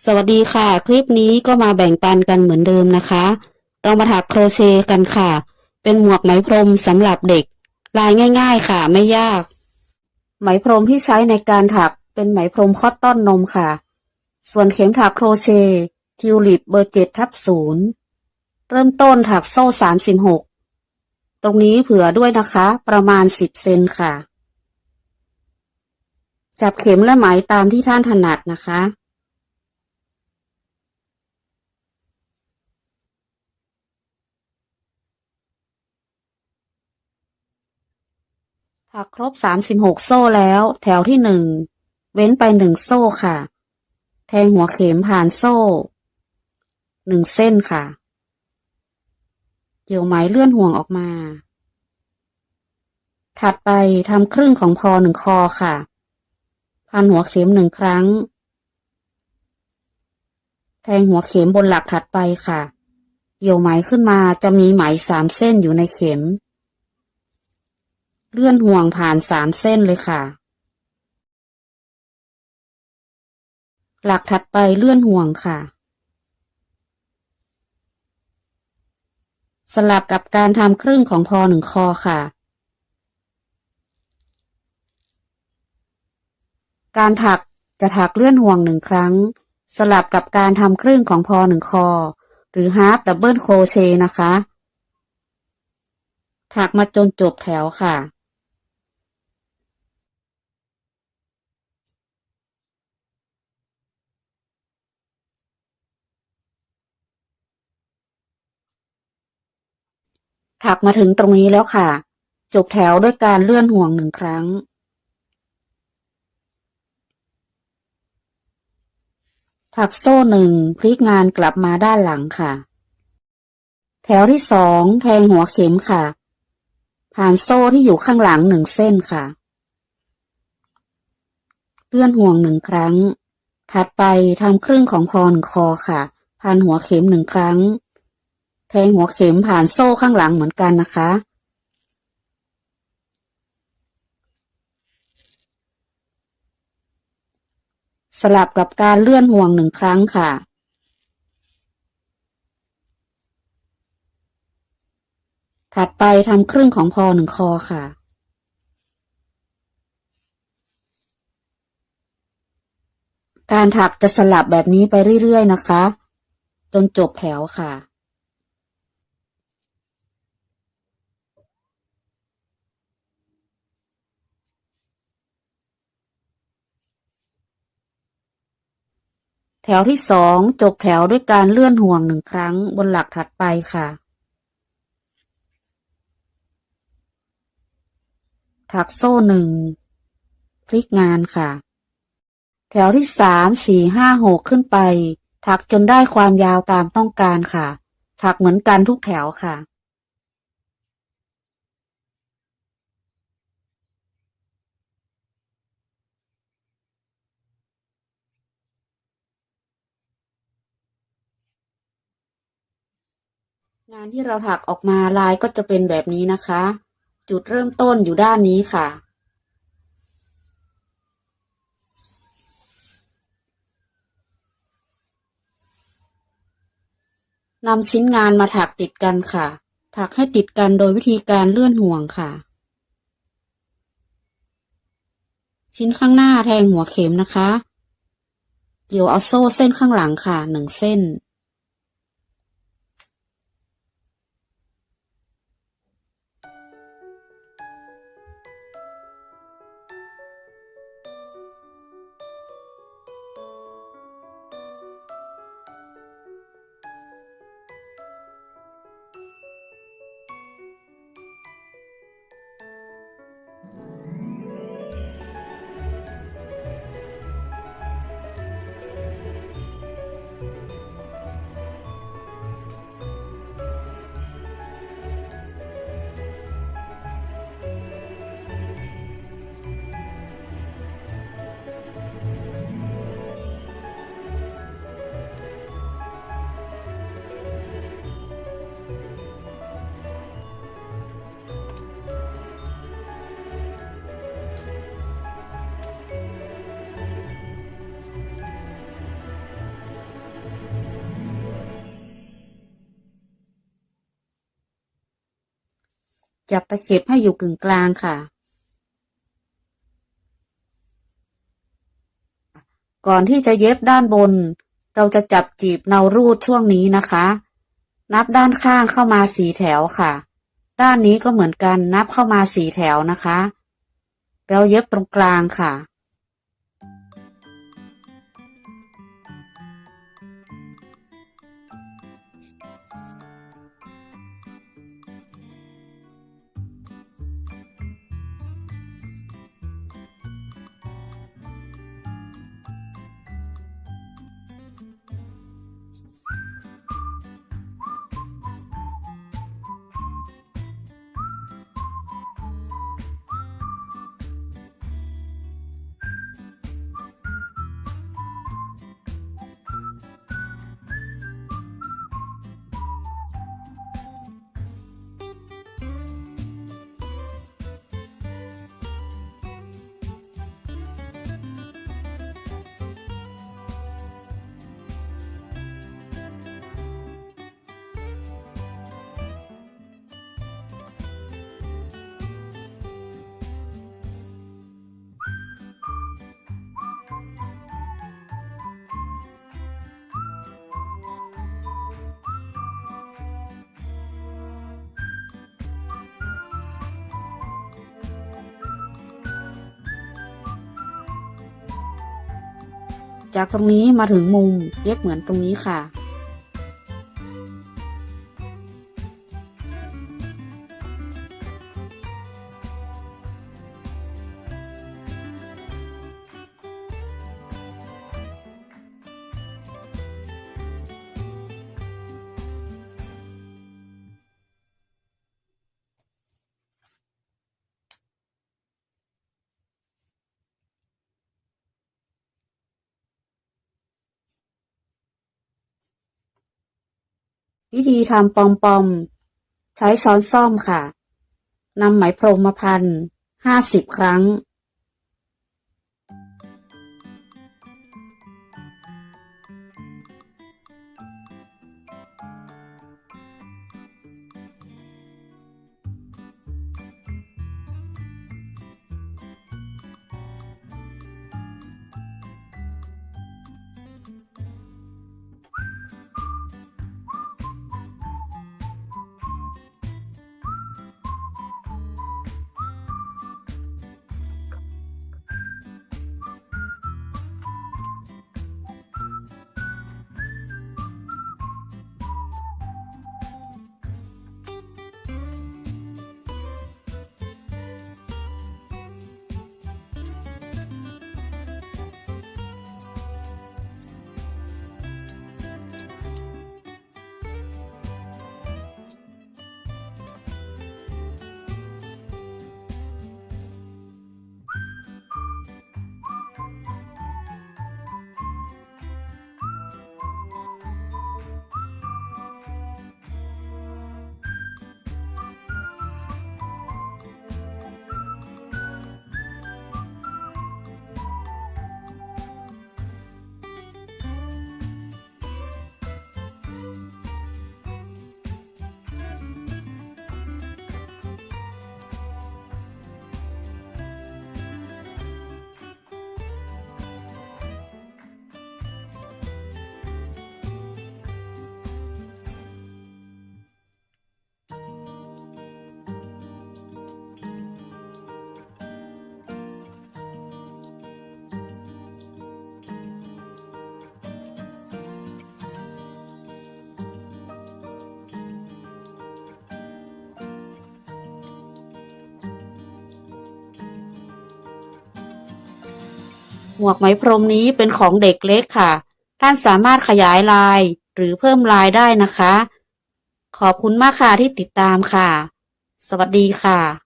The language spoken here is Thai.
สวัสดีค่ะ คลิปนี้ก็มาแบ่งปันกันเหมือนเดิมนะคะ เรามาถักโครเชต์กันค่ะ เป็นหมวกไหมพรมสำหรับเด็ก ลายง่าย ๆ ค่ะไม่ยาก ไหมพรมที่ใช้ในการถักเป็นไหมพรมคอตตอนนมค่ะ ส่วนเข็มถักโครเชต์ทิวลิปเบอร์เจ็ดทับศูนย์เริ่มต้นถักโซ่สามสิบหกตรงนี้เผื่อด้วยนะคะ ประมาณสิบเซนค่ะ จับเข็มและไหมตามที่ท่านถนัดนะคะ ถักครบสามสิบหกโซ่แล้ว แถวที่หนึ่งเว้นไปหนึ่งโซ่ค่ะ แทงหัวเข็มผ่านโซ่หนึ่งเส้นค่ะ เกี่ยวไหมเลื่อนห่วงออกมา ถัดไปทำครึ่งของพอหนึ่งคอค่ะ พันหัวเข็มหนึ่งครั้ง แทงหัวเข็มบนหลักถัดไปค่ะ เกี่ยวไหมขึ้นมาจะมีไหมสามเส้นอยู่ในเข็ม เลื่อนห่วงผ่านสามเส้นเลยค่ะ หลักถัดไปเลื่อนห่วงค่ะ สลับกับการทำครึ่งของพอหนึ่งคอค่ะ การถักจะถักเลื่อนห่วงหนึ่งครั้ง สลับกับการทำครึ่งของพอหนึ่งคอ หรือฮาร์ปดับเบิลโครเชต์นะคะ ถักมาจนจบแถวค่ะ ถักมาถึงตรงนี้แล้วค่ะ จบแถวด้วยการเลื่อนห่วงหนึ่งครั้ง ถักโซ่หนึ่งพลิกงานกลับมาด้านหลังค่ะ แถวที่สองแทงหัวเข็มค่ะ ผ่านโซ่ที่อยู่ข้างหลังหนึ่งเส้นค่ะ เลื่อนห่วงหนึ่งครั้ง ถัดไปทำครึ่งของพอหนึ่งคอค่ะ ผ่านหัวเข็มหนึ่งครั้ง แทงหัวเข็มผ่านโซ่ข้างหลังเหมือนกันนะคะ สลับกับการเลื่อนห่วงหนึ่งครั้งค่ะ ถัดไปทำครึ่งของพอหนึ่งคอค่ะการถักจะสลับแบบนี้ไปเรื่อยๆนะคะ จนจบแถวค่ะ แถวที่สองจบแถวด้วยการเลื่อนห่วงหนึ่งครั้งบนหลักถัดไปค่ะ ถักโซ่หนึ่งพลิกงานค่ะ แถวที่สามสี่ห้าหกขึ้นไป ถักจนได้ความยาวตามต้องการค่ะ ถักเหมือนกันทุกแถวค่ะ งานที่เราถักออกมาลายก็จะเป็นแบบนี้นะคะ จุดเริ่มต้นอยู่ด้านนี้ค่ะ นำชิ้นงานมาถักติดกันค่ะ ถักให้ติดกันโดยวิธีการเลื่อนห่วงค่ะ ชิ้นข้างหน้าแทงหัวเข็มนะคะ เกี่ยวเอาโซ่เส้นข้างหลังค่ะหนึ่งเส้น จับตะเข็บให้อยู่กึ่งกลางค่ะ ก่อนที่จะเย็บด้านบน เราจะจับจีบเนารูดช่วงนี้นะคะ นับด้านข้างเข้ามาสีแถวค่ะ ด้านนี้ก็เหมือนกันนับเข้ามาสีแถวนะคะ แล้วเย็บตรงกลางค่ะ จากตรงนี้มาถึงมุมเย็บเหมือนตรงนี้ค่ะ วิธีทำปอมปอม ใช้ช้อนซ่อมค่ะนำไหมพรมมาพันห้าสิบครั้ง มวกไหมพรมนี้เป็นของเด็กเล็กค่ะ ท่านสามารถขยายลายหรือเพิ่มลายได้นะคะ ขอบคุณมากค่ะที่ติดตามค่ะ สวัสดีค่ะ